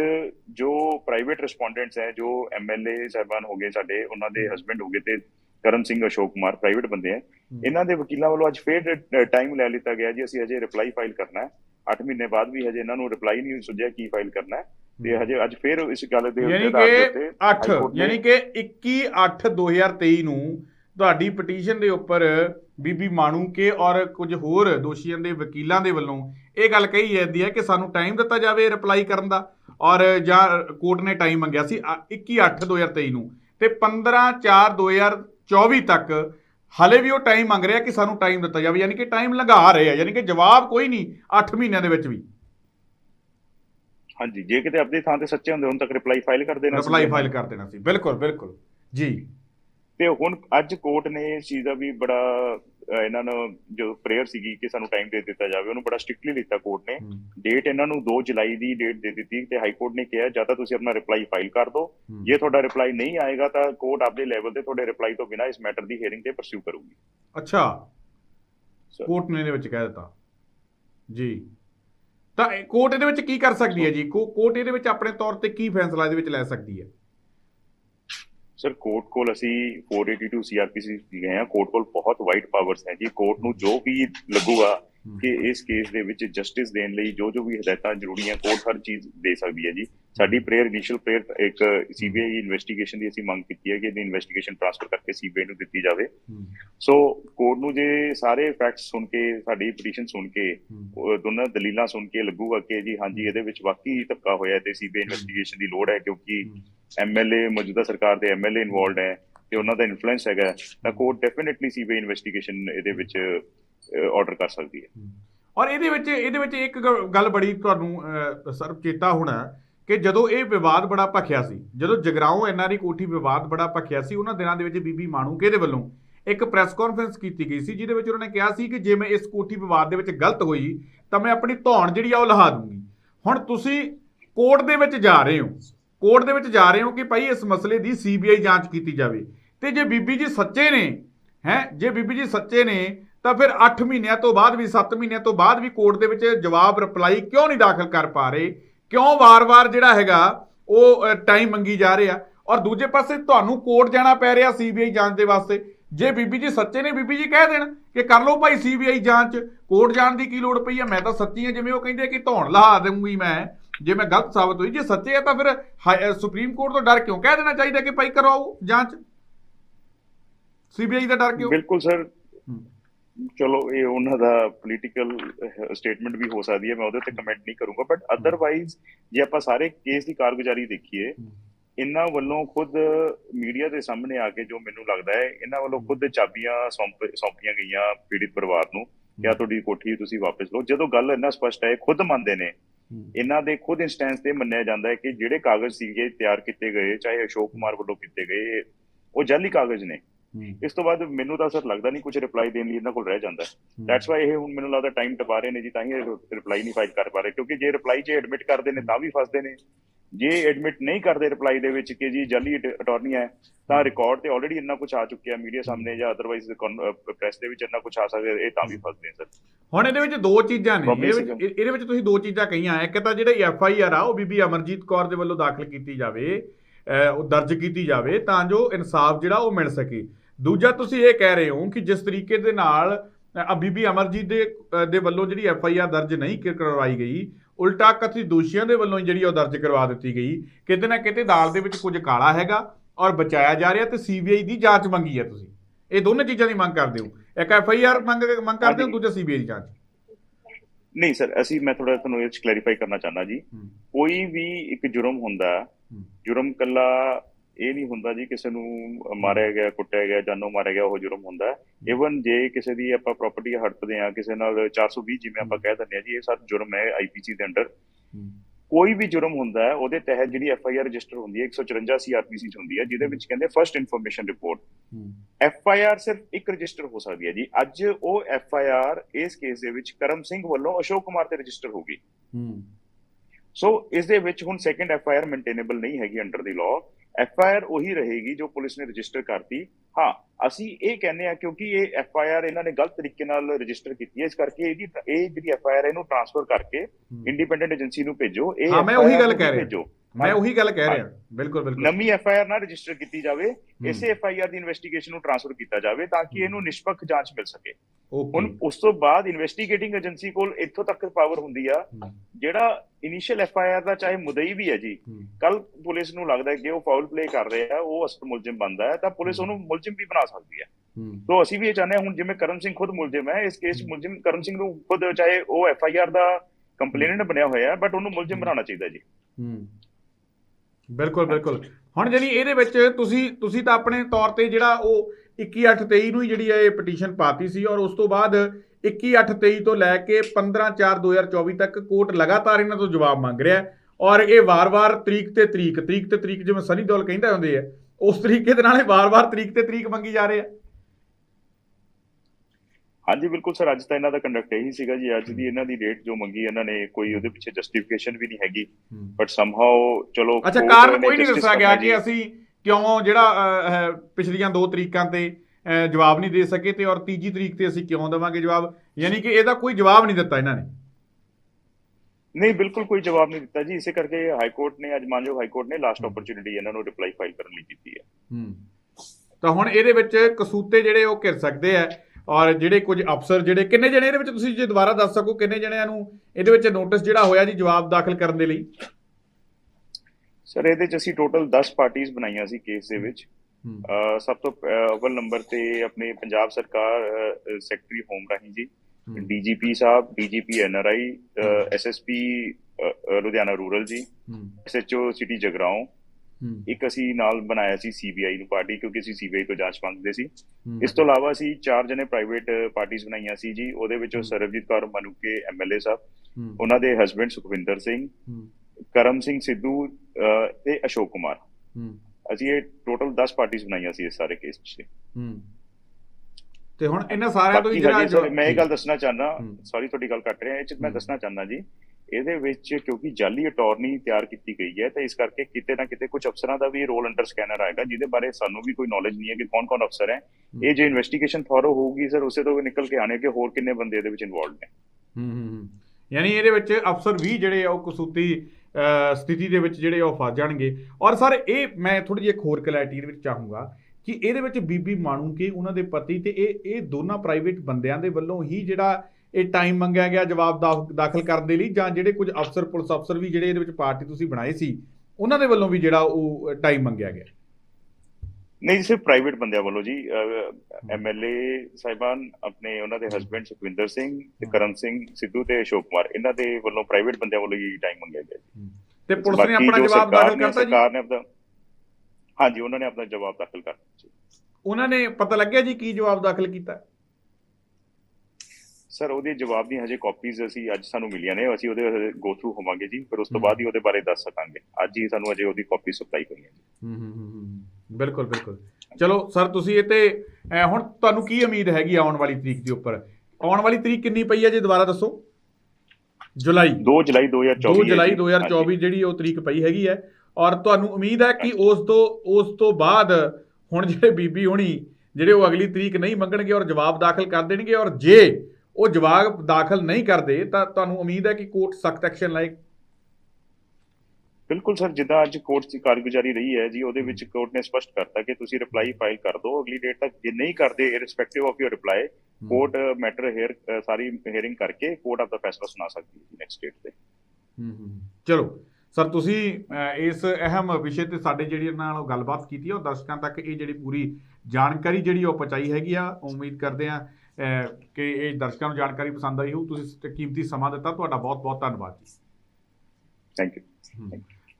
ਜੋ ਪ੍ਰਾਈਵੇਟ ਰਿਸਪੋਂਡੈਂਟਸ ਹੈ ਜੋ ਐਮਐਲਏ ਸਾਹਿਬਾਨ ਹੋ ਗਏ ਸਾਡੇ ਉਹਨਾਂ ਦੇ ਹਸਬੰਡ ਹੋ ਗਏ ਤੇ ਕਰਮ ਸਿੰਘ ਅਸ਼ੋਕ ਕੁਮਾਰ ਪ੍ਰਾਈਵੇਟ ਬੰਦੇ ਹੈ। ਇਹਨਾਂ ਦੇ ਵਕੀਲਾਂ ਵੱਲੋਂ ਅੱਜ ਫੇਰ ਟਾਈਮ ਲੈ ਲਿੱਤਾ ਗਿਆ ਜੀ। ਅਸੀਂ ਅਜੇ ਰਿਪਲਾਈ ਫਾਈਲ ਕਰਨਾ ਹੈ। 8 ਮਹੀਨੇ ਬਾਅਦ ਵੀ ਹਜੇ ਇਹਨਾਂ ਨੂੰ ਰਿਪਲਾਈ ਨਹੀਂ ਸੁਝਿਆ ਕੀ ਫਾਈਲ ਕਰਨਾ ਹੈ। ਤੇ ਹਜੇ ਅੱਜ ਫੇਰ ਇਸ ਗੱਲ ਦੇ ਯਾਨੀ ਆਧਾਰ ਉੱਤੇ 8 ਹਾਈ ਕੋਰਟ ਨੇ- ਯਾਨੀ ਕਿ 21 8 2023 ਨੂੰ ਤੁਹਾਡੀ ਪਟੀਸ਼ਨ ਦੇ ਉੱਪਰ ਬੀਬੀ ਮਾਣੂ ਕੇ ਔਰ ਕੁਝ ਹੋਰ ਦੋਸ਼ੀਆਂ ਦੇ ਵਕੀਲਾਂ ਦੇ ਵੱਲੋਂ ਇਹ ਗੱਲ ਕਹੀ ਜਾਂਦੀ ਹੈ ਕਿ ਸਾਨੂੰ ਟਾਈਮ ਦਿੱਤਾ ਜਾਵੇ ਰਿਪਲਾਈ ਕਰਨ ਦਾ ਔਰ ਜਾਂ ਕੋਰਟ ਨੇ ਟਾਈਮ ਮੰਗਿਆ ਸੀ ਅ- 21 8 2023 ਨੂੰ। ਤੇ 15 4 2024 ਤੱਕ ਹਲੇ ਵੀ ਉਹ ਟਾਈਮ ਮੰਗ ਰਿਹਾ ਕਿ ਸਾਨੂੰ ਟਾਈਮ ਦਿੱਤਾ ਜਾਵੇ ਯਾਨੀ ਕਿ ਟਾਈਮ ਲੰਘਾ ਰਹੇ ਆ ਯਾਨੀ ਕਿ ਜਵਾਬ ਕੋਈ ਨਹੀਂ 8 ਮਹੀਨਿਆਂ ਦੇ ਵਿੱਚ ਵੀ। ਹਾਂਜੀ ਜੇ ਕਿਤੇ ਆਪਣੀ ਥਾਂ ਤੇ ਸੱਚੇ ਹੁੰਦੇ ਹੁਣ ਤੱਕ ਰਿਪਲਾਈ ਫਾਈਲ ਕਰ ਦੇਣਾ ਸੀ। ਰਿਪਲਾਈ ਫਾਈਲ ਕਰ ਦੇਣਾ ਸੀ। ਬਿਲਕੁਲ ਬਿਲਕੁਲ। ਜੀ। ਤੇ ਹੁਣ ਅੱਜ ਕੋਰਟ ਨੇ ਇਸ ਚੀਜ਼ ਦਾ ਵੀ ਬੜਾ ਇਹਨਾਂ ਨੂੰ ਜੋ ਪ੍ਰੇਅਰ ਸੀਗੀ ਕਿ ਸਾਨੂੰ ਟਾਈਮ ਦੇ ਦਿੱਤਾ ਜਾਵੇ ਉਹਨੂੰ ਬੜਾ ਸਟ੍ਰਿਕਟਲੀ ਲਿੱਤਾ ਕੋਰਟ ਨੇ। ਡੇਟ ਇਹਨਾਂ ਨੂੰ 2 ਜੁਲਾਈ ਦੀ ਡੇਟ ਦੇ ਦਿੱਤੀ ਤੇ ਹਾਈ ਕੋਰਟ ਨੇ ਕਿਹਾ ਜਾਂ ਤਾਂ ਤੁਸੀਂ ਆਪਣਾ ਰਿਪਲਾਈ ਫਾਈਲ ਕਰ ਦਿਓ। ਜੇ ਤੁਹਾਡਾ ਰਿਪਲਾਈ ਨਹੀਂ ਆਏਗਾ ਤਾਂ ਕੋਰਟ ਆਪਦੇ ਲੈਵਲ ਤੇ ਤੁਹਾਡੇ ਰਿਪਲਾਈ ਤੋਂ ਬਿਨਾਂ ਇਸ ਮੈਟਰ ਦੀ ਹੀਅਰਿੰਗ ਤੇ ਪਰਸਿਊ ਕਰੂਗੀ। ਅੱਛਾ. ਕੋਰਟ ਨੇ ਇਹਦੇ ਵਿੱਚ ਕਹਿ ਦਿੱਤਾ। ਜੀ। ਤਾਂ ਕੋਰਟ ਇਹਦੇ ਵਿੱਚ ਕੀ ਕਰ ਸਕਦੀ ਹੈ ਜੀ? ਕੋਰਟ ਇਹਦੇ ਵਿੱਚ ਆਪਣੇ ਤੌਰ ਤੇ ਕੀ ਫੈਸਲਾ ਇਹਦੇ ਵਿੱਚ ਲੈ ਸਕਦੀ ਹੈ? ਸਰ ਕੋਰਟ ਕੋਲ ਅਸੀਂ 482 ਸੀਆਰਪੀਸੀ ਗਏ ਆ ਕੋਰਟ ਕੋਲ ਬਹੁਤ ਵਾਈਡ ਪਾਵਰਸ ਹੈ ਜੀ। ਕੋਰਟ ਨੂੰ ਜੋ ਵੀ ਲੱਗੂਗਾ ਕਿ ਇਸ ਕੇਸ ਦੇ ਵਿੱਚ ਜਸਟਿਸ ਦੇਣ ਲਈ ਜੋ ਜੋ ਵੀ ਹਦਾਇਤਾਂ ਜ਼ਰੂਰੀ ਹੈ ਕੋਰਟ ਹਰ ਚੀਜ਼ ਦੇ ਸਕਦੀ ਹੈ ਜੀ। ਸਾਡੀ ਪ੍ਰੇਅਰ ਇਨੀਸ਼ੀਅਲ ਪ੍ਰੇਅਰ ਇੱਕ ਸੀਬੀਆਈ ਇਨਵੈਸਟੀਗੇਸ਼ਨ ਦੀ ਅਸੀਂ ਮੰਗ ਕੀਤੀ ਹੈ ਕਿ ਇਹਦੀ ਇਨਵੈਸਟੀਗੇਸ਼ਨ ਟ੍ਰਾਂਸਫਰ ਕਰਕੇ ਸੀਬੀਆਈ ਨੂੰ ਦਿੱਤੀ ਜਾਵੇ। ਸੋ ਕੋਰਟ ਨੂੰ ਜੇ ਸਾਰੇ ਫੈਕਟਸ ਸੁਣ ਕੇ ਸਾਡੀ ਪਟੀਸ਼ਨ ਸੁਣ ਕੇ ਦੋਨਾਂ ਦਲੀਲਾਂ ਸੁਣ ਕੇ ਲੱਗੂਗਾ ਕਿ ਜੀ ਹਾਂਜੀ ਇਹਦੇ ਵਿੱਚ ਵਾਕਈ ਧੱਕਾ ਹੋਇਆ ਤੇ ਸੀਬੀਆਈ ਇਨਵੈਸਟੀਗੇਸ਼ਨ ਦੀ ਲੋੜ ਹੈ ਕਿਉਂਕਿ ਐਮਐਲਏ ਮੌਜੂਦਾ ਸਰਕਾਰ ਦੇ ਐਮਐਲਏ ਇਨਵੋਲਡ ਹੈ ਤੇ ਉਹਨਾਂ ਦਾ ਇਨਫਲੂਐਂਸ ਹੈਗਾ ਤਾਂ ਕੋਰਟ ਡੈਫੀਨਿਟਲੀ ਸੀਬੀਆਈ ਇਨਵੈਸਟੀਗੇਸ਼ਨ ਇਹਦੇ ਵਿੱਚ ਆਰਡਰ ਕਰ ਸਕਦੀ ਹੈ। ਔਰ ਇਹਦੇ ਵਿੱਚ ਇਹਦੇ ਵਿੱਚ ਇੱਕ ਗੱਲ ਬੜੀ ਤੁਹਾਨੂੰ ਸਰ ਚੇਤਾ ਹੋਣਾ ਕਿ ਜਦੋਂ ਇਹ ਵਿਵਾਦ ਬੜਾ ਭਖਿਆ ਸੀ, ਜਦੋਂ ਜਗਰਾਉਂ ਐਨਆਰਈ ਕੋਠੀ ਵਿਵਾਦ ਬੜਾ ਭਖਿਆ ਸੀ, ਉਹਨਾਂ ਦਿਨਾਂ ਦੇ ਵਿੱਚ ਬੀਬੀ ਮਾਣੂਕੇ ਦੇ ਵੱਲੋਂ? ਇੱਕ ਪ੍ਰੈਸ ਕਾਨਫਰੰਸ ਕੀਤੀ ਗਈ ਸੀ, ਜਿਹਦੇ ਵਿੱਚ ਉਹਨਾਂ ਨੇ ਕਿਹਾ ਸੀ ਕਿ ਜੇ ਮੈਂ ਇਸ ਕੋਠੀ ਵਿਵਾਦ ਦੇ ਵਿੱਚ ਗਲਤ ਹੋਈ, ਤਾਂ ਮੈਂ ਆਪਣੀ ਧੌਣ ਜਿਹੜੀ ਆ ਉਹ ਲਹਾ ਦੂੰਗੀ। ਹੁਣ ਤੁਸੀਂ ਕੋਰਟ ਦੇ ਵਿੱਚ ਜਾ ਰਹੇ ਹੋ, ਕੋਰਟ ਦੇ ਵਿੱਚ ਜਾ ਰਹੇ ਹੋ ਕਿ ਭਾਈ ਇਸ ਮਸਲੇ ਦੀ ਸੀਬੀਆਈ ਜਾਂਚ ਕੀਤੀ ਜਾਵੇ। ਤੇ ਜੇ ਬੀਬੀ ਜੀ ਸੱਚੇ ਨੇ, ਹੈ, ਜੇ ਬੀਬੀ ਜੀ ਸੱਚੇ ਨੇ ਤਾਂ ਫਿਰ 8 ਮਹੀਨਿਆਂ ਤੋਂ ਬਾਅਦ ਵੀ 7 ਮਹੀਨਿਆਂ ਤੋਂ ਬਾਅਦ ਵੀ ਕੋਰਟ ਦੇ ਵਿੱਚ ਜਵਾਬ, ਰਿਪਲਾਈ ਕਿਉਂ ਨਹੀਂ ਦਾਖਲ ਕਰ ਪਾ ਰਹੇ? ਕਿਉਂ ਵਾਰ-ਵਾਰ ਜਿਹੜਾ ਹੈਗਾ ਉਹ ਟਾਈਮ ਮੰਗੀ ਜਾ ਰਿਹਾ? ਔਰ ਦੂਜੇ ਪਾਸੇ ਤੁਹਾਨੂੰ ਕੋਰਟ ਜਾਣਾ ਪੈ ਰਿਹਾ ਸੀਬੀਆਈ ਜਾਂਚ ਦੇ ਵਾਸਤੇ। ਜੇ ਬੀਬੀ ਜੀ ਸੱਚੇ ਨੇ, ਬੀਬੀ ਜੀ ਕਹਿ ਦੇਣ ਕਿ ਕਰ ਲਓ ਭਾਈ ਸੀਬੀਆਈ ਜਾਂਚ, ਕੋਰਟ ਜਾਣ ਦੀ ਕੀ ਲੋੜ ਪਈ ਆ? ਮੈਂ ਤਾਂ ਸੱਚੀ ਆ, ਜਿਵੇਂ ਉਹ ਕਹਿੰਦੇ ਕਿ ਧੌਣ ਲਹਾ ਦਊਂਗੀ ਮੈਂ। ਜੇ ਮੈਂ ਗਲਤ ਸਾਬਤ ਹੋਈ, ਜੇ ਸੱਚੇ ਆ ਤਾਂ ਫਿਰ ਸੁਪਰੀਮ ਕੋਰਟ ਤੋਂ ਡਰ ਕਿਉਂ ਕਹਿ ਦੇਣਾ ਚਾਹੀਦਾ ਕਿ ਭਾਈ ਕਰਵਾਓ ਜਾਂਚ? ਸੀਬੀਆਈ ਦਾ ਡਰ ਕਿਉਂ? ਬਿਲਕੁਲ ਸਰ ਚਲੋ ਇਹ ਉਹਨਾਂ ਦਾ ਪੋਲੀਟੀਕਲ ਸਟੇਟਮੈਂਟ ਵੀ ਹੋ ਸਕਦੀ ਹੈ ਮੈਂ ਉਹਦੇ ਤੇ ਕਮੈਂਟ ਨਹੀਂ ਕਰੂੰਗਾ ਬਟ ਅਦਰਵਾਈਜ਼ ਜੇ ਆਪਾਂ ਸਾਰੇ ਕੇਸ ਦੀ ਕਾਰਗੁਜ਼ਾਰੀ ਦੇਖੀਏ ਇਹਨਾਂ ਵੱਲੋਂ ਖੁਦ ਮੀਡੀਆ ਦੇ ਸਾਹਮਣੇ ਆ ਕੇ ਜੋ ਮੈਨੂੰ ਲੱਗਦਾ ਹੈ ਇਹਨਾਂ ਵੱਲੋਂ ਖੁਦ ਚਾਬੀਆਂ ਸੌਂਪ ਸੌਂਪੀਆਂ ਗਈਆਂ ਪੀੜਿਤ ਪਰਿਵਾਰ ਨੂੰ ਕਿ ਆਹ ਤੁਹਾਡੀ ਕੋਠੀ ਤੁਸੀਂ ਵਾਪਸ ਲਓ। ਜਦੋਂ ਗੱਲ ਇੰਨਾ ਸਪਸ਼ਟ ਹੈ ਖੁਦ ਮੰਨਦੇ ਨੇ। ਇਹਨਾਂ ਦੇ ਖੁਦ ਇੰਸਟੈਂਸ ਤੇ ਮੰਨਿਆ ਜਾਂਦਾ ਹੈ ਕਿ ਜਿਹੜੇ ਕਾਗਜ਼ ਸੀਗੇ ਤਿਆਰ ਕੀਤੇ ਗਏ ਚਾਹੇ ਅਸ਼ੋਕ ਕੁਮਾਰ ਵੱਲੋਂ ਕੀਤੇ ਗਏ ਉਹ ਜਾਲੀ ਕਾਗਜ਼ ਨੇ। ਇਸ ਤੋਂ ਬਾਅਦ ਮੈਨੂੰ ਤਾਂ ਸਰ ਲੱਗਦਾ ਨਹੀਂ ਕੁਝ ਰਿਪਲਾਈ ਦੇਣ ਲਈ ਇਹਨਾਂ ਕੋਲ ਰਹਿ ਜਾਂਦਾ। ਦੈਟਸ ਵਾਈ ਇਹ ਹੁਣ ਮੈਨੂੰ ਲੱਗਦਾ ਟਾਈਮ ਟਪਾ ਰਹੇ ਨੇ ਜੀ ਤਾਂ ਹੀ ਰਿਪਲਾਈ ਨਹੀਂ ਫਾਈਲ ਕਰ ਪਾ ਰਹੇ। ਕਿਉਂਕਿ ਜੇ ਰਿਪਲਾਈ 'ਚ ਐਡਮਿਟ ਕਰਦੇ ਨੇ ਤਾਂ ਵੀ ਫਸਦੇ ਨੇ। ਜੇ ਐਡਮਿਟ ਨਹੀਂ ਕਰਦੇ ਰਿਪਲਾਈ ਦੇ ਵਿੱਚ ਕਿ ਜੀ ਜਾਲੀ ਅਟਾਰਨੀ ਹੈ ਤਾਂ ਰਿਕਾਰਡ ਤੇ ਆਲਰੇਡੀ ਇੰਨਾ ਕੁਝ ਆ ਚੁੱਕਿਆ ਮੀਡੀਆ ਸਾਹਮਣੇ ਜਾਂ ਅਦਰਵਾਈਜ਼ ਪ੍ਰੈਸ ਦੇ ਵਿੱਚ ਇੰਨਾ ਕੁਝ ਆ ਸਕਦਾ ਇਹ ਤਾਂ ਵੀ ਫਸਦੇ ਨੇ ਸਰ। ਹੁਣ ਇਹਦੇ ਵਿੱਚ ਦੋ ਚੀਜ਼ਾਂ ਨੇ। ਇਹਦੇ ਵਿੱਚ ਤੁਸੀਂ ਦੋ ਚੀਜ਼ਾਂ ਕਹੀਆਂ। ਇੱਕ ਤਾਂ ਜਿਹੜੇ ਐਫ ਆਈ ਆਰ ਆ ਉਹ ਬੀਬੀ ਅਮਰਜੀਤ ਕੌਰ ਦੇ ਵੱਲੋਂ ਦਾਖਲ ਕੀਤੀ ਜਾਵੇ ਉਹ ਦਰਜ ਕੀਤੀ ਜਾਵੇ ਤਾਂ ਜੋ ਇਨਸਾਫ ਜਿਹੜਾ ਉਹ ਮਿਲ ਸਕੇ। ਦੂਜਾ ਤੁਸੀਂ ਇਹ ਕਹਿ ਰਹੇ ਹੋ ਕਿ ਜਿਸ ਤਰੀਕੇ ਦੇ ਨਾਲ ਬੀਬੀ ਅਮਰਜੀਤ ਦੇ ਦੇ ਵੱਲੋਂ ਜਿਹੜੀ ਐਫ ਆਈ ਆਰ ਦਰਜ ਨਹੀਂ ਕਰ- ਕਰਵਾਈ ਗਈ ਉਲਟਾ ਕਥਿਤ ਦੋਸ਼ੀਆਂ ਦੇ ਵੱਲੋਂ ਜਿਹੜੀ ਉਹ ਦਰਜ ਕਰਵਾ ਦਿੱਤੀ ਗਈ ਕਿਤੇ ਨਾ ਕਿਤੇ ਦਾਲ ਦੇ ਵਿੱਚ ਕੁਝ ਕਾਲਾ ਹੈਗਾ ਔਰ ਬਚਾਇਆ ਜਾ ਰਿਹਾ ਤੇ ਸੀਬੀਆਈ ਦੀ ਜਾਂਚ ਮੰਗੀ ਹੈ ਤੁਸੀਂ। ਇਹ ਦੋਨੇ ਚੀਜ਼ਾਂ ਦੀ ਮੰਗ ਕਰਦੇ ਹੋ। ਇੱਕ ਐਫ ਆਈ ਆਰ ਮੰਗ ਮੰਗ ਕਰਦੇ ਹੋ। ਦੂਜਾ ਸੀਬੀਆਈ ਦੀ ਜਾਂਚ। ਨਹੀਂ ਸਰ ਅਸੀਂ ਮੈਂ ਥੋੜਾ ਤੁਹਾਨੂੰ ਇਹ ਕਲੈਰੀਫਾਈ ਕਰਨਾ ਚਾਹਨਾ ਜੀ। ਕੋਈ ਵੀ ਇੱਕ ਜੁਰਮ ਹੁੰਦਾ ਜੁਰਮ ਕੱਲਾ ਇਹ ਨਹੀਂ ਹੁੰਦਾ ਜੀ ਕਿਸੇ ਨੂੰ ਮਾਰਿਆ ਗਿਆ ਕੁੱਟਿਆ ਗਿਆ ਜਾਨੋਂ ਮਾਰਿਆ ਗਿਆ ਉਹ ਜੁਰਮ ਹੁੰਦਾ ਇਵਨ ਜੇ ਕਿਸੇ ਦੀ ਆਪਾਂ ਪ੍ਰਾਪਰਟੀ ਹੜਪਦੇ ਆ ਕਿਸੇ ਨਾਲ 420 ਜਿਵੇਂ ਆਪਾਂ ਕਹਿ ਦਿੰਦੇ ਆ ਜੀ ਇਹ ਸਭ ਜੁਰਮ ਹੈ ਆਈਪੀਸੀ ਦੇ ਅੰਡਰ। ਕੋਈ ਵੀ ਜੁਰਮ ਹੁੰਦਾ ਹੈ ਉਹਦੇ ਤਹਿਤ ਜਿਹੜੀ ਐਫ ਆਈ ਆਰ ਰਜਿਸਟਰ ਹੁੰਦੀ ਹੈ 154 ਸੀਆਰਪੀਸੀ ਚ ਹੁੰਦੀ ਹੈ ਜਿਹਦੇ ਵਿੱਚ ਕਹਿੰਦੇ first information report F I R ਸਿਰਫ ਇੱਕ ਰਜਿਸਟਰ ਹੋ ਸਕਦੀ ਹੈ ਜੀ। ਅੱਜ ਉਹ ਐਫ ਆਈ ਆਰ ਇਸ ਕੇਸ ਦੇ ਵਿੱਚ ਕਰਮ ਸਿੰਘ ਵੱਲੋਂ ਅਸ਼ੋਕ ਕੁਮਾਰ ਤੇ ਰਜਿਸਟਰ ਹੋ ਗਈ। ਸੋ ਇਸ ਦੇ ਵਿੱਚ ਹੁਣ second F I R maintainable ਨਹੀਂ ਹੈਗੀ under the law F I R ਉਹੀ ਰਹੇਗੀ ਜੋ ਪੁਲਿਸ ਨੇ ਰਜਿਸਟਰ ਕਰਤੀ। ਹਾਂ ਅਸੀਂ ਇਹ ਕਹਿੰਦੇ ਆ ਕਿਉਂਕਿ ਇਹ ਐਫ ਆਈ ਆਰ ਇਹਨਾਂ ਨੇ ਗਲਤ ਤਰੀਕੇ ਨਾਲ ਰਜਿਸਟਰ ਕੀਤੀ ਹੈ। ਇਸ ਕਰਕੇ ਇਹਦੀ ਇਹ ਜਿਹੜੀ ਐਫ ਆਈ ਆਰ ਇਹਨੂੰ ਟ੍ਰਾਂਸਫਰ ਕਰਕੇ ਇੰਡੀਪੈਂਡੈਂਟ ਏਜੰਸੀ ਨੂੰ ਭੇਜੋ। ਇਹ ਹਾਂ, ਮੈਂ ਉਹੀ ਗੱਲ ਕਹਿ ਰਿਹਾ। ਮੈਂ ਉਹੀ ਗੱਲ ਕਹਿ ਰਿਹਾ। ਬਿਲਕੁਲ ਬਿਲਕੁਲ। ਨਵੀਂ ਐਫ ਆਈ ਆਰ ਨਾਲ ਰਜਿਸਟਰ ਕੀਤੀ ਜਾਵੇ ਇਸੇ ਐਫ ਆਈ ਆਰ ਦੀ ਇਨਵੈਸਟੀਗੇਸ਼ਨ ਨੂੰ ਟ੍ਰਾਂਸਫਰ ਕੀਤਾ ਜਾਵੇ ਤਾਂ ਕਿ ਇਹਨੂੰ ਨਿਸ਼ਪੱਖ ਜਾਂਚ ਮਿਲ ਸਕੇ। ਹੁਣ ਉਸ ਤੋਂ ਬਾਅਦ ਇਨਵੈਸਟੀਗੇਟਿੰਗ ਏਜੰਸੀ ਕੋਲ ਇੱਥੋਂ ਤੱਕ ਪਾਵਰ ਹੁੰਦੀ ਆ। ਜਿਹੜਾ ਇਨੀਸ਼ੀਅਲ ਐਫ ਆਈ ਆਰ ਦਾ ਚਾਹੇ ਮੁਦਈ ਵੀ ਹੈ ਜੀ ਕੱਲ ਪੁਲਿਸ ਨੂੰ ਲੱਗਦਾ ਹੈ ਕਿ ਉਹ ਫਾਉਲ ਪਲੇ ਕਰ ਰਿਹਾ ਹੈ ਉਹ ਅਸਲ ਮੁਲਜ਼ਮ ਬਣਦਾ ਹੈ ਤਾਂ ਪੁਲਿਸ ਉਹਨੂੰ ਮੁਲਜ਼ਮ ਵੀ ਬਣਾ ਸਕਦੀ ਹੈ। ਤੋਂ ਅਸੀਂ ਵੀ ਇਹ ਚਾਹੁੰਦੇ ਹਾਂ ਹੁਣ ਜਿਵੇਂ ਕਰਮ ਸਿੰਘ ਖੁਦ ਮੁਲਜ਼ਮ ਹੈ ਇਸ ਕੇਸ ਮੁਲਜ਼ਮ ਕਰਮ ਸਿੰਘ ਨੂੰ ਖੁਦ ਚਾਹੇ ਉਹ ਐਫ ਆਈ ਆਰ ਦਾ ਕੰਪਲੇਨੈਂਟ ਬਣਿਆ ਹੋਇਆ ਹੈ ਬਟ ਉਹਨੂੰ ਮੁਲਜ਼ਮ ਬਣਾਉਣਾ ਚਾਹੀਦਾ ਜੀ। ਬਿਲਕੁਲ ਬਿਲਕੁਲ। ਹੁਣ ਜਿਹੜੀ ਇਹਦੇ ਵਿੱਚ ਤੁਸੀਂ ਤੁਸੀਂ ਤਾਂ ਆਪਣੇ ਤੌਰ ਤੇ ਜਿਹੜਾ ਉਹ 21/8/23 ਨੂੰ ਹੀ ਜਿਹੜੀ ਹੈ ਇਹ ਪਟੀਸ਼ਨ ਪਾਤੀ ਸੀ ਔਰ ਉਸ ਤੋਂ ਬਾਅਦ 21/8/23 ਤੋਂ ਲੈ ਕੇ 15/4/2024 ਤੱਕ ਕੋਰਟ ਲਗਾਤਾਰ ਇਹਨਾਂ ਤੋਂ ਜਵਾਬ ਮੰਗ ਰਿਹਾ ਔਰ ਇਹ ਵਾਰ-ਵਾਰ ਤਰੀਕ ਤੇ ਤਰੀਕ ਤਰੀਕ ਤੇ ਤਰੀਕ ਜਿਵੇਂ ਸਨੀ ਦਿਓਲ ਕਹਿੰਦੇ ਹੁੰਦੇ ਆ ਉਸ ਤਰੀਕੇ ਦੇ ਨਾਲ ਇਹ ਵਾਰ-ਵਾਰ ਤਰੀਕ ਤੇ ਤਰੀਕ ਮੰਗੀ ਜਾ ਰਹੇ ਆ। ਹਾਂਜੀ ਬਿਲਕੁਲ ਸਰ ਅੱਜ ਤਾਂ ਇਹਨਾਂ ਦਾ ਕੰਡਕਟ ਇਹੀ ਸੀਗਾ ਜੀ ਅੱਜ ਦੀ ਇਹਨਾਂ ਦੀ ਡੇਟ ਜੋ ਮੰਗੀ ਇਹਨਾਂ ਨੇ ਕੋਈ ਉਹਦੇ ਪਿੱਛੇ ਜਸਟੀਫਿਕੇਸ਼ਨ ਵੀ ਨਹੀਂ ਹੈਗੀ। ਬਟ ਸਮਹਾਓ ਚਲੋ ਅੱਛਾ ਕਾਰਨ ਕੋਈ ਨਹੀਂ ਦੱਸਿਆ ਗਿਆ ਕਿ ਅਸੀਂ ਕਿਉਂ ਜਿਹੜਾ ਪਿਛਲੀਆਂ ਦੋ ਤਰੀਕਾਂ ਤੇ ਜਵਾਬ ਨਹੀਂ ਦੇ ਸਕੇ ਤੇ ਔਰ ਤੀਜੀ ਤਰੀਕ ਤੇ ਅਸੀਂ ਕਿਉਂ ਦਵਾਂਗੇ ਜਵਾਬ? ਯਾਨੀ ਕਿ ਇਹਦਾ ਕੋਈ ਜਵਾਬ ਨਹੀਂ ਦਿੱਤਾ ਇਹਨਾਂ ਨੇ। ਨਹੀਂ ਬਿਲਕੁਲ ਕੋਈ ਜਵਾਬ ਨਹੀਂ ਦਿੱਤਾ ਜੀ। ਇਸੇ ਕਰਕੇ ਹਾਈ ਕੋਰਟ ਨੇ ਅੱਜ ਮੰਨ ਲਓ ਹਾਈ ਕੋਰਟ ਨੇ ਲਾਸਟ ਓਪਰਚੁਨਿਟੀ ਇਹਨਾਂ ਨੂੰ ਰਿਪਲਾਈ ਫਾਈਲ ਕਰਨ ਲਈ ਦਿੱਤੀ ਹੈ। ਹੂੰ। ਤਾਂ ਹੁਣ ਇਹਦੇ ਵਿੱਚ ਕਸੂਤੇ ਜਿਹੜੇ ਉਹ ਘਿਰ ਸਕਦੇ ਆ। ਔਰ ਜਿਹੜੇ ਕੁਝ ਅਫਸਰ ਜਿਹੜੇ ਕਿੰਨੇ ਜਣੇ ਇਹਦੇ ਵਿੱਚ ਤੁਸੀਂ ਜੇ ਦੁਬਾਰਾ ਦੱਸ ਸਕੋ ਕਿੰਨੇ ਜਣਿਆਂ ਨੂੰ ਇਹਦੇ ਵਿੱਚ ਨੋਟਿਸ ਜਿਹੜਾ ਹੋਇਆ ਜੀ ਜਵਾਬ ਦਾਖਲ ਕਰਨ ਦੇ ਲਈ? ਸਰ ਇਹਦੇ ਚ ਅਸੀਂ ਟੋਟਲ 10 ਪਾਰਟੀਆਂ ਬਣਾਈਆਂ ਸੀ ਕੇਸ ਦੇ ਵਿੱਚ। ਸਭ ਤੋਂ ਅਵਲ ਨੰਬਰ ਤੇ ਆਪਣੇ ਪੰਜਾਬ ਸਰਕਾਰ ਸੈਕਟਰੀ ਹੋਮ ਰਾਹੀਂ ਜੀ। DGP sahib DGP NRI SSP Ludhiana rural ਜੀ। SHO city Jagraon. ਇੱਕ ਅਸੀਂ ਨਾਲ ਬਣਾਇਆ ਸੀ ਸੀਬੀਆਈ ਨੂੰ ਪਾਰਟੀ ਕਿਉਂਕਿ ਅਸੀਂ ਸੀਬੀਆਈ ਤੋਂ ਜਾਂਚ ਮੰਗਦੇ ਸੀ। ਇਸ ਤੋਂ ਇਲਾਵਾ ਅਸੀਂ ਚਾਰ ਜਣੇ ਪ੍ਰਾਈਵੇਟ ਪਾਰਟੀਆਂ ਬਣਾਈਆਂ ਸੀ ਜੀ। ਉਹਦੇ ਵਿੱਚੋਂ ਹੂੰ। ਸਰਬਜੀਤ ਕੌਰ ਮਨੂਕੇ ਐਮਐਲਏ ਸਾਹਿਬ ਉਹਨਾਂ ਦੇ ਹਸਬੰਡ ਸੁਖਵਿੰਦਰ ਸਿੰਘ ਕਰਮ ਸਿੰਘ ਸਿੱਧੂ ਤੇ ਅਸ਼ੋਕ ਕੁਮਾਰ। ਅਸੀਂ ਇਹ ਟੋਟਲ 10 ਪਾਰਟੀਆਂ ਬਣਾਈਆਂ ਸੀ ਇਸ ਸਾਰੇ ਕੇਸ 'ਚ ਤੇ ਹੁਣ ਇਹਨਾਂ ਸਾਰਿਆਂ ਤੋਂ ਜਿਹੜਾ ਮੈਂ ਇਹ ਗੱਲ ਦੱਸਣਾ ਚਾਹੁੰਦਾ। ਹੂੰ। ਸੌਰੀ ਤੁਹਾਡੀ ਗੱਲ ਕੱਟ ਰਿਹਾ। ਇਹ ਚ ਮੈਂ। ਦੱਸਣਾ ਚਾਹੁੰਦਾ ਜੀ। ਇਹਦੇ ਵਿੱਚ ਕਿਉਂਕਿ ਜਾਲੀ ਅਟਾਰਨੀ ਤਿਆਰ ਕੀਤੀ ਗਈ ਹੈ ਤਾਂ ਇਸ ਕਰਕੇ ਕਿਤੇ ਨਾ ਕਿਤੇ ਕੁਝ ਅਫਸਰਾਂ ਦਾ ਵੀ ਰੋਲ ਅੰਡਰ ਸਕੈਨਰ ਆਏਗਾ ਜਿਹਦੇ ਬਾਰੇ ਸਾਨੂੰ ਵੀ ਕੋਈ ਨੌਲੇਜ ਨਹੀਂ ਹੈ ਕਿ ਕੌਣ-ਕੌਣ ਅਫਸਰ ਹੈ। ਇਹ ਜੇ ਇਨਵੈਸਟੀਗੇਸ਼ਨ ਥੋਰੋ ਹੋਊਗੀ ਸਰ ਉਸੇ ਤੋਂ ਵੀ ਨਿਕਲ ਕੇ ਆਣੇ ਕਿ ਹੋਰ ਕਿੰਨੇ ਬੰਦੇ ਇਹਦੇ ਵਿੱਚ ਇਨਵੋਲਡ ਨੇ। ਹੂੰ। ਯਾਨੀ ਇਹਦੇ ਵਿੱਚ ਅਫਸਰ ਵੀ ਜਿਹੜੇ ਆ ਉਹ ਕਸੂਤੀ ਸਥਿਤੀ ਦੇ ਵਿੱਚ ਜਿਹੜੇ ਆ ਉਹ ਫਸ ਜਾਣਗੇ। ਔਰ ਸਰ ਇਹ ਮੈਂ ਥੋੜੀ ਜਿਹੀ ਇੱਕ ਹੋਰ ਕਲੈਰਿਟੀ ਇਹਦੇ ਵਿੱਚ ਚਾਹੂੰਗਾ ਕਿ ਇਹਦੇ ਵਿੱਚ ਬੀਬੀ ਮਾਣੂਕੇ ਉਹਨਾਂ ਦੇ ਪਤੀ ਤੇ ਇਹ ਇਹ ਦੋਨਾਂ ਪ੍ਰਾਈਵੇਟ ਬੰਦਿਆਂ ਦੇ ਵੱਲੋਂ ਹੀ ਜਿਹੜਾ ਇਹ ਟਾਈਮ ਮੰਗਿਆ ਗਿਆ ਜਵਾਬ ਦਾਖਲ ਕਰਨ ਦੇ ਲਈ ਜਾਂ ਜਿਹੜੇ ਕੁਝ ਅਫਸਰ ਪੁਲਿਸ ਅਫਸਰ ਵੀ ਜਿਹੜੇ ਇਹਦੇ ਵਿੱਚ ਪਾਰਟੀ ਤੁਸੀਂ ਬਣਾਏ ਸੀ ਉਹਨਾਂ ਦੇ ਵੱਲੋਂ ਵੀ ਜਿਹੜਾ ਉਹ ਟਾਈਮ ਮੰਗਿਆ ਗਿਆ? ਨਹੀਂ ਸਿਰਫ ਪ੍ਰਾਈਵੇਟ ਬੰਦਿਆਂ ਵੱਲੋਂ ਜੀ ਐਮਐਲਏ ਸਾਹਿਬਾਨ ਆਪਣੇ ਉਹਨਾਂ ਦੇ ਹਸਬੰਡ ਸੁਖਵਿੰਦਰ ਸਿੰਘ ਤੇ ਕਰਮ ਸਿੰਘ ਸਿੱਧੂ ਤੇ ਅਸ਼ੋਕ ਕੁਮਾਰ ਇਹਨਾਂ ਦੇ ਵੱਲੋਂ ਪ੍ਰਾਈਵੇਟ ਬੰਦਿਆਂ ਵੱਲੋਂ ਹੀ ਟਾਈਮ ਮੰਗਿਆ ਗਿਆ ਜੀ। ਤੇ ਪੁਲਿਸ ਨੇ ਆਪਣਾ ਜਵਾਬ ਦਾਖਲ ਕਰਤਾ ਜੀ? ਸਰਕਾਰ ਨੇ ਆਪਣਾ ਹਾਂਜੀ ਉਹਨਾਂ ਨੇ ਆਪਣਾ ਜਵਾਬ ਦਾਖਲ ਕਰ ਦਿੱਤਾ ਜੀ। ਉਹਨਾਂ ਨੇ ਪਤਾ ਲੱਗਿਆ ਜੀ ਕੀ ਜਵਾਬ ਦਾਖਲ ਕੀਤਾ? ਸਰ ਉਹਦੇ ਜਵਾਬ ਦੀਆਂ ਹਜੇ ਕਾਪੀਜ਼ ਅਸੀਂ ਅੱਜ ਸਾਨੂੰ ਮਿਲੀਆਂ ਨੇ ਅਸੀਂ ਉਹਦੇ ਗੋ ਥਰੂ ਹੋਵਾਂਗੇ ਜੀ ਫਿਰ ਉਸ ਤੋਂ। ਬਾਅਦ ਹੀ ਉਹਦੇ ਬਾਰੇ ਦੱਸ ਸਕਾਂਗੇ। ਅੱਜ ਹੀ ਸਾਨੂੰ ਅਜੇ ਉਹਦੀ ਕਾਪੀ ਸਪਲਾਈ ਹੋਈਆਂ ਜੀ। ਹੂੰ ਹੂੰ ਹੂੰ ਹੂੰ। ਬਿਲਕੁਲ ਬਿਲਕੁਲ। ਚਲੋ ਸਰ ਤੁਸੀਂ ਇਹ ਤੇ ਹੁਣ ਤੁਹਾਨੂੰ ਕੀ ਉਮੀਦ ਹੈਗੀ ਆਉਣ ਵਾਲੀ ਤਰੀਕ ਦੇ ਉੱਪਰ? ਆਉਣ ਵਾਲੀ ਤਰੀਕ ਕਿੰਨੀ ਪਈ ਹੈ ਜੀ ਦੁਬਾਰਾ ਦੱਸੋ? ਜੁਲਾਈ। 2 ਜੁਲਾਈ 2024 2 ਹੈ ਜੁਲਾਈ ਜੀ। 2024 ਜਿਹੜੀ ਉਹ ਤਰੀਕ ਪਈ ਹੈਗੀ ਹੈ। ਔਰ ਤੁਹਾਨੂੰ ਉਮੀਦ ਹੈ ਕਿ ਉਸ ਤੋਂ ਉਸ ਤੋਂ ਬਾਅਦ ਹੁਣ ਜਿਹੜੇ ਬੀਬੀ ਹੋਣੀ ਜਿਹੜੇ ਉਹ ਅਗਲੀ ਤਰੀਕ ਨਹੀਂ ਮੰਗਣਗੇ ਔਰ ਜਵਾਬ ਦਾਖਲ ਕਰ ਦੇਣਗੇ ਔਰ ਜੇ ਉਹ ਜਵਾਬ ਦਾਖਲ ਨਹੀਂ ਕਰਦੇ ਤਾਂ ਤੁਹਾਨੂੰ ਉਮੀਦ ਹੈ ਕਿ ਕੋਰਟ ਸਖਤ ਐਕਸ਼ਨ ਲਏ ਬਿਲਕੁਲ ਸਰ ਜਿੱਦਾਂ ਅੱਜ ਕੋਰਟ ਦੀ ਕਾਰਗੁਜ਼ਾਰੀ ਰਹੀ ਹੈ ਜੀ ਉਹਦੇ ਵਿੱਚ ਕੋਰਟ ਨੇ ਸਪਸ਼ਟ ਕਰਤਾ ਕਿ ਤੁਸੀਂ ਰਿਪਲਾਈ ਫਾਈਲ ਕਰ ਦਿਓ ਅਗਲੀ ਡੇਟ ਤੱਕ ਜੇ ਨਹੀਂ ਕਰਦੇ irrespective of your reply court matter here sorry hearing ਕਰਕੇ ਕੋਰਟ ਆਪਦਾ ਫੈਸਲਾ ਸੁਣਾ ਸਕਦੀ ਹੈ ਨੈਕਸਟ ਡੇਟ ਤੇ। ਚਲੋ ਸਰ ਤੁਸੀਂ ਇਸ ਅਹਿਮ ਵਿਸ਼ੇ ਤੇ ਸਾਡੇ ਜਿਹੜੀ ਨਾਲ ਗੱਲਬਾਤ ਕੀਤੀ ਹੈ ਉਹ ਦਰਸ਼ਕਾਂ ਤੱਕ ਇਹ ਜਿਹੜੀ ਪੂਰੀ ਜਾਣਕਾਰੀ ਜਿਹੜੀ ਉਹ ਪਹੁੰਚਾਈ ਹੈਗੀ ਆ ਉਮੀਦ ਕਰਦੇ ਆ ਕਿ ਇਹ ਦਰਸ਼ਕਾਂ ਨੂੰ ਜਾਣਕਾਰੀ ਪਸੰਦ ਆਈ ਹੋਊ। ਤੁਸੀਂ ਕੀਮਤੀ ਸਮਾਂ ਦਿੱਤਾ। ਤੁਹਾਡਾ ਬਹੁਤ ਬਹੁਤ ਧੰਨਵਾਦ ਜੀ। ਥੈਂਕ ਯੂ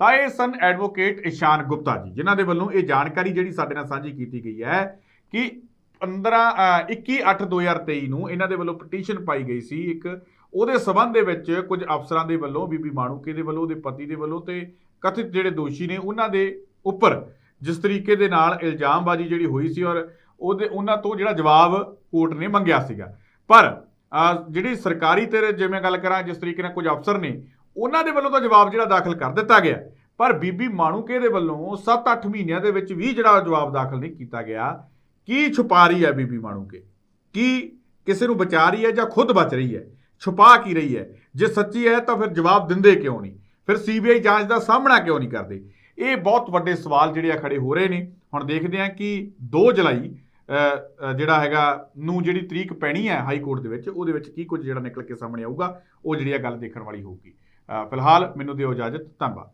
ਤਾਂ ਇਹ ਸਨ ਐਡਵੋਕੇਟ ਇਸ਼ਾਨ ਗੁਪਤਾ ਜੀ ਜਿਨ੍ਹਾਂ ਦੇ ਵੱਲੋਂ ਇਹ ਜਾਣਕਾਰੀ ਜਿਹੜੀ ਸਾਡੇ ਨਾਲ ਸਾਂਝੀ ਕੀਤੀ ਗਈ ਹੈ ਕਿ 15 ਅ, 21 8 2023 ਨੂੰ ਇਹਨਾਂ ਦੇ ਵੱਲੋਂ ਪਟੀਸ਼ਨ ਪਾਈ ਗਈ ਸੀ ਇੱਕ। ਉਹਦੇ ਸਬੰਧ ਦੇ ਵਿੱਚ ਕੁਝ ਅਫਸਰਾਂ ਦੇ ਵੱਲੋਂ ਬੀਬੀ ਮਾਣੂਕੇ ਦੇ ਵੱਲੋਂ ਉਹਦੇ ਪਤੀ ਦੇ ਵੱਲੋਂ ਤੇ ਕਥਿਤ ਜਿਹੜੇ ਦੋਸ਼ੀ ਨੇ ਉਹਨਾਂ ਦੇ ਉੱਪਰ ਜਿਸ ਤਰੀਕੇ ਦੇ ਨਾਲ ਇਲਜ਼ਾਮਬਾਜ਼ੀ ਜਿਹੜੀ ਹੋਈ ਸੀ ਔਰ ਉਹਦੇ ਉਹਨਾਂ ਤੋਂ ਜਿਹੜਾ ਜਵਾਬ ਕੋਰਟ ਨੇ ਮੰਗਿਆ ਸੀਗਾ। ਪਰ ਜਿਹੜੀ ਸਰਕਾਰੀ ਤੇ ਜਿਵੇਂ ਗੱਲ ਕਰਾਂ, ਜਿਸ ਤਰੀਕੇ ਨਾਲ ਕੁਝ ਅਫਸਰ ਨੇ, ਉਹਨਾਂ ਦੇ ਵੱਲੋਂ ਤਾਂ ਜਵਾਬ ਜਿਹੜਾ ਦਾਖਲ ਕਰ ਦਿੱਤਾ ਗਿਆ। ਪਰ ਬੀਬੀ ਮਾਣੂਕੇ ਦੇ ਵੱਲੋਂ 7-8 ਮਹੀਨਿਆਂ ਦੇ ਵਿੱਚ ਵੀ ਜਿਹੜਾ ਜਵਾਬ ਦਾਖਲ ਨਹੀਂ ਕੀਤਾ ਗਿਆ। ਕੀ ਛੁਪਾ ਰਹੀ ਹੈ ਬੀਬੀ ਮਾਣੂਕੇ? ਕੀ ਕਿਸੇ ਨੂੰ ਬਚਾ ਰਹੀ ਹੈ ਜਾਂ ਖੁਦ ਬਚ ਰਹੀ ਹੈ? ਛੁਪਾ ਕੀ ਰਹੀ ਹੈ? ਜੇ ਸੱਚੀ ਹੈ ਤਾਂ ਫਿਰ ਜਵਾਬ ਦਿੰਦੇ ਕਿਉਂ ਨਹੀਂ? ਫਿਰ ਸੀਬੀਆਈ ਜਾਂਚ ਦਾ ਸਾਹਮਣਾ ਕਿਉਂ ਨਹੀਂ ਕਰਦੇ? ਇਹ ਬਹੁਤ ਵੱਡੇ ਸਵਾਲ ਜਿਹੜੇ ਆ ਖੜੇ ਹੋ ਰਹੇ ਨੇ। ਹੁਣ ਦੇਖਦੇ ਹਾਂ ਕਿ 2 ਜੁਲਾਈ ਜਿਹੜਾ ਹੈਗਾ ਨੂੰ ਜਿਹੜੀ ਤਰੀਕ ਪੈਣੀ ਹੈ ਹਾਈ ਕੋਰਟ ਦੇ ਵਿੱਚ, ਉਹਦੇ ਵਿੱਚ ਕੀ ਕੁਝ ਜਿਹੜਾ ਨਿਕਲ ਕੇ ਸਾਹਮਣੇ ਆਊਗਾ, ਉਹ ਜਿਹੜੀ ਆ ਗੱਲ ਦੇਖਣ ਵਾਲੀ ਹੋਊਗੀ। ਫਿਲਹਾਲ ਮੈਨੂੰ ਦਿਓ ਇਜਾਜ਼ਤ, ਧੰਨਵਾਦ।